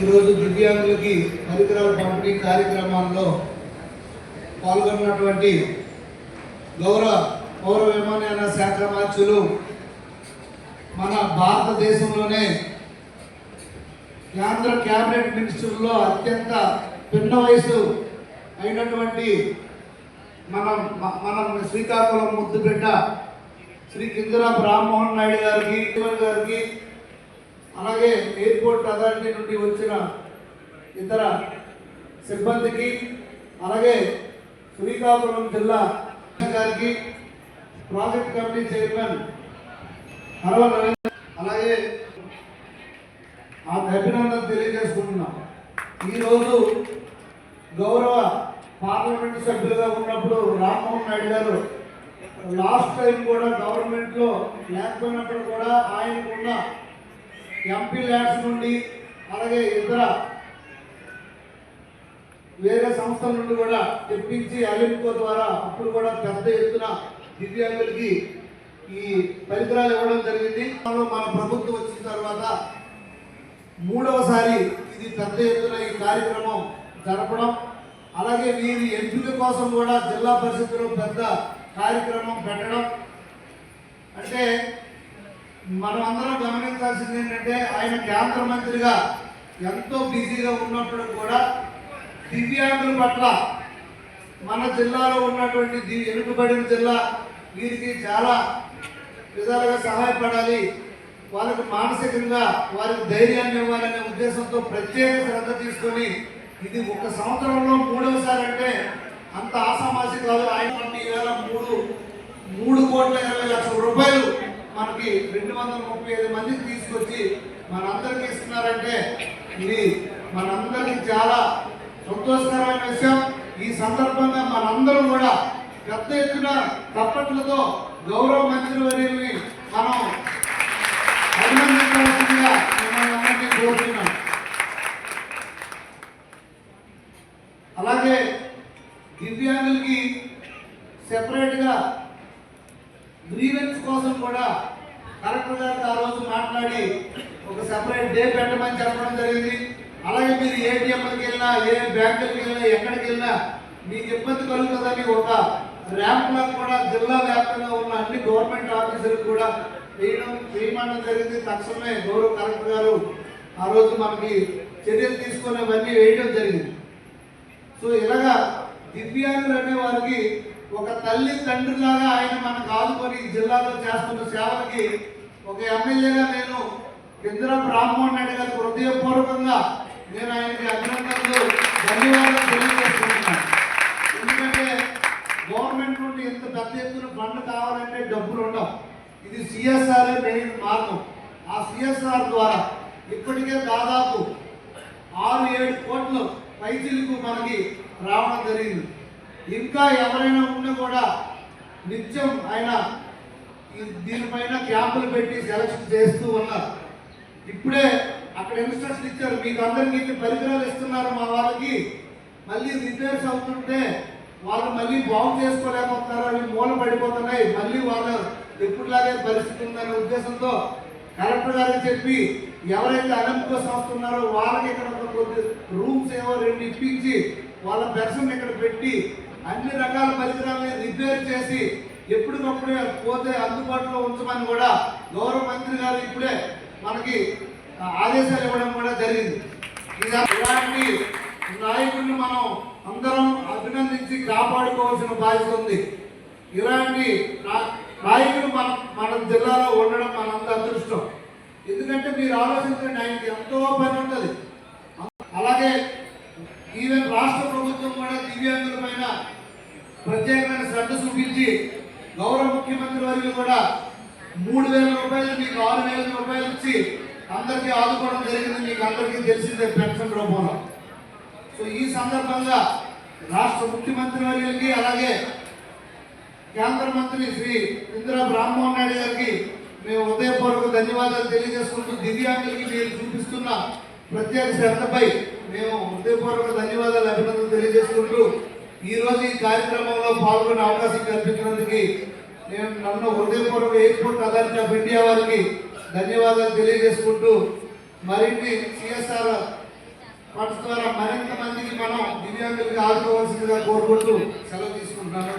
ఈరోజు దివ్యాంగులకి పరికరాల పంపిణీ కార్యక్రమాల్లో పాల్గొన్నటువంటి గౌరవ పౌర విమానయాన శాఖ మార్చులు మన భారతదేశంలోనే కేంద్ర క్యాబినెట్ మినిస్టర్లో అత్యంత పిన్న వయసు అయినటువంటి మనం మనం శ్రీకాకుళం ముద్దుబిడ్డ శ్రీ కిందరాపు రామ్మోహన్ నాయుడు గారికి ఇటువంటి గారికి అలాగే ఎయిర్పోర్ట్ అథారిటీ నుండి వచ్చిన ఇతర సిబ్బందికి అలాగే శ్రీకాకుళం జిల్లా గారికి ప్రాజెక్ట్ కమిటీ చైర్మన్ హరవ అలాగే ఆ అభినందన తెలియజేసుకుంటున్నాం ఈరోజు గౌరవ పార్లమెంట్ సభ్యులుగా ఉన్నప్పుడు రామ్మోహన్ నాయుడు గారు లాస్ట్ టైం కూడా గవర్నమెంట్లో లేకపోయినప్పుడు కూడా ఆయనకున్న ఎంపీ ల్యాడ్స్ నుండి అలాగే ఇతర వేరే సంస్థల నుండి కూడా తెప్పించి అలింకో ద్వారా అప్పుడు కూడా పెద్ద ఎత్తున దివ్యాంగులకి ఈ పరికరాలు ఇవ్వడం జరిగింది. మన ప్రభుత్వం వచ్చిన తర్వాత మూడవసారి ఇది పెద్ద ఎత్తున ఈ కార్యక్రమం జరపడం అలాగే వీరి ఎంపిక కోసం కూడా జిల్లా పరిషత్తులో పెద్ద కార్యక్రమం పెట్టడం. అంటే మనం అందరం గమనించాల్సింది ఏంటంటే ఆయన కేంద్ర మంత్రిగా ఎంతో బిజీగా ఉన్నప్పుడు కూడా దివ్యాంగుల పట్ల మన జిల్లాలో ఉన్నటువంటి ది- వెనుకబడిన జిల్లా వీరికి చాలా విధాలుగా సహాయపడాలి. వాళ్ళకి మానసికంగా వారికి ధైర్యాన్ని ఇవ్వాలనే ఉద్దేశంతో ప్రత్యేక శ్రద్ధ తీసుకొని ఇది ఒక సంవత్సరంలో మూడవసారి అంటే అంత ఆసామాసి కాదు ఆయన ఈవేళ మూడు మూడు కోట్ల ఇరవై లక్షల రూపాయలు మనకి రెండు వందల ముప్పై ఐదు మందికి తీసుకొచ్చి మనందరికి ఇస్తున్నారంటే ఇది మనందరికి చాలా సంతోషకరమైన విషయం. ఈ సందర్భంగా మనందరం కూడా పెద్ద ఎత్తున తప్పట్లతో గౌరవ మంత్రులు అనేవి మనం అభినందించవలసిందిగా మిమ్మల్ని అందరినీ కోరుతున్నాం. అలాగే దివ్యాంగులకి సెపరేట్గా గ్రీవెన్స్ కోసం కూడా కలెక్టర్ గారితో ఆ రోజు మాట్లాడి ఒక సెపరేట్ డే పెట్టమని చెప్పడం జరిగింది. అలాగే మీరు ఏటీఎంకి వెళ్ళినా ఏ బ్యాంకులకు వెళ్ళినా ఎక్కడికి వెళ్ళినా మీకు ఇబ్బంది కలుగుతుందని ఒక ర్యాంపులను కూడా జిల్లా వ్యాప్తంగా ఉన్న అన్ని గవర్నమెంట్ ఆఫీసులకు కూడా వేయడం వేయమనడం జరిగింది. తక్షణమే గౌరవ కలెక్టర్ గారు ఆ రోజు మనకి చర్యలు తీసుకుని అవన్నీ వేయడం జరిగింది. సో ఇలాగా దివ్యాంగులు అనే వారికి ఒక తల్లి తండ్రిలాగా ఆయన మనకు ఆదుకొని ఈ జిల్లాలో చేస్తున్న సేవలకి ఒక ఎమ్మెల్యేగా నేను ఇందిరం బ్రాహ్మణ్ నాయుడు గారికి హృదయపూర్వకంగా నేను ఆయనకి అభినందనలు ధన్యవాదాలు తెలియజేస్తున్నాను. ఎందుకంటే గవర్నమెంట్ నుండి ఇంత పెద్ద ఎత్తున ఫండ్ కావాలంటే డబ్బులు ఉండవు. ఇది సిఎస్ఆర్ మెయిన్ మార్గం. ఆ సిఎస్ఆర్ ద్వారా ఇప్పటికే దాదాపు ఆరు ఏడు కోట్లు పైచిలకు మనకి రావడం జరిగింది. ఇంకా ఎవరైనా ఉన్నా కూడా నిత్యం ఆయన దీనిపైన క్యాంపులు పెట్టి సెలక్షన్ చేస్తూ ఉన్నారు. ఇప్పుడే అక్కడ ఇన్స్ట్రక్షన్ ఇచ్చారు. మీకు అందరికీ ఇన్ని పరికరాలు ఇస్తున్నారు మా వాళ్ళకి. మళ్ళీ రిపేర్స్ అవుతుంటే వాళ్ళు మళ్ళీ బాగు చేసుకోలేకపోతున్నారు అవి మూల పడిపోతున్నాయి. మళ్ళీ వాళ్ళు ఎప్పుడులాగే పరిస్థితి ఉందనే ఉద్దేశంతో కలెక్టర్ గారికి చెప్పి ఎవరైతే అనంత సంస్థ ఉన్నారో వాళ్ళకి ఇక్కడ కొద్ది రూమ్స్ ఏవో రెండు ఇప్పించి వాళ్ళ పెర్సన్ ఇక్కడ పెట్టి అన్ని రకాల పరికరాలని రిపేర్ చేసి ఎప్పటికప్పుడే పోతే అందుబాటులో ఉంచమని కూడా గౌరవ మంత్రి గారు ఇప్పుడే మనకి ఆదేశాలు ఇవ్వడం కూడా జరిగింది. ఇలా- ఇలాంటి నాయకుడిని మనం అందరం అభినందించి కాపాడుకోవాల్సిన బాధ్యత ఉంది. ఇలాంటి నా- నాయకులు మన మన జిల్లాలో ఉండడం మనంత అదృష్టం. ఎందుకంటే మీరు ఆలోచించండి ఆయనకి ఎంతో పని ఉంటుంది. అలాగే ఈవెన్ రాష్ట్ర ప్రభుత్వం కూడా దివ్యాంగులపై ప్రత్యేకమైన శ్రద్ధ చూపించి గౌరవ ముఖ్యమంత్రి వర్యులు కూడా మూడు వేల రూపాయలు మీకు ఆరు వేల రూపాయలు ఇచ్చి అందరికీ ఆదుకోవడం జరిగింది మీకు అందరికీ తెలిసిందే పెన్షన్ రూపంలో. సో ఈ సందర్భంగా రాష్ట్ర ముఖ్యమంత్రి వర్యులకి అలాగే కేంద్ర మంత్రి శ్రీ ఇందిరా రామ్మోహన్ నాయుడు గారికి మేము ఉదయపూర్వక ధన్యవాదాలు తెలియజేసుకుంటూ దివ్యాంగులకి మీరు చూపిస్తున్న ప్రత్యేక శ్రద్ధపై మేము హృదయపూర్వక ధన్యవాదాలు అభినందనలు తెలియజేసుకుంటూ ఈరోజు ఈ కార్యక్రమంలో పాల్గొనే అవకాశం కల్పించినందుకు నేను నన్ను హృదయపూర్వక ఎయిర్పోర్ట్ అథారిటీ ఆఫ్ ఇండియా వారికి ధన్యవాదాలు తెలియజేసుకుంటూ మరిన్ని సిఎస్ఆర్ ఫండ్స్ ద్వారా మరింత మందికి మనం దివ్యాంగులకి ఆదుకోవాల్సిందిగా కోరుకుంటూ సెలవు తీసుకుంటున్నాను.